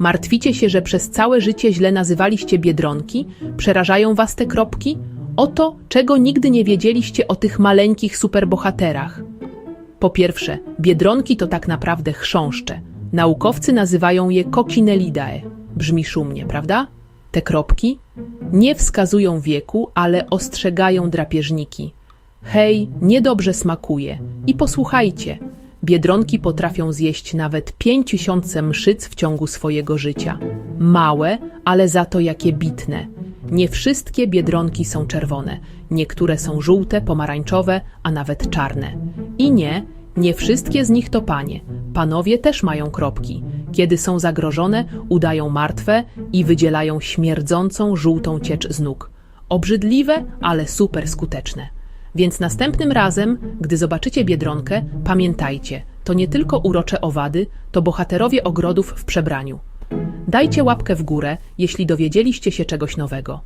Martwicie się, że przez całe życie źle nazywaliście biedronki? Przerażają was te kropki? Oto, czego nigdy nie wiedzieliście o tych maleńkich superbohaterach. Po pierwsze, biedronki to tak naprawdę chrząszcze. Naukowcy nazywają je Coccinellidae. Brzmi szumnie, prawda? Te kropki nie wskazują wieku, ale ostrzegają drapieżniki. Hej, niedobrze smakuje. I posłuchajcie, biedronki potrafią zjeść nawet 5000 mszyc w ciągu swojego życia. Małe, ale za to jakie bitne. Nie wszystkie biedronki są czerwone. Niektóre są żółte, pomarańczowe, a nawet czarne. I nie, nie wszystkie z nich to panie. Panowie też mają kropki. Kiedy są zagrożone, udają martwe i wydzielają śmierdzącą żółtą ciecz z nóg. Obrzydliwe, ale super skuteczne. Więc następnym razem, gdy zobaczycie biedronkę, pamiętajcie, to nie tylko urocze owady, to bohaterowie ogrodów w przebraniu. Dajcie łapkę w górę, jeśli dowiedzieliście się czegoś nowego.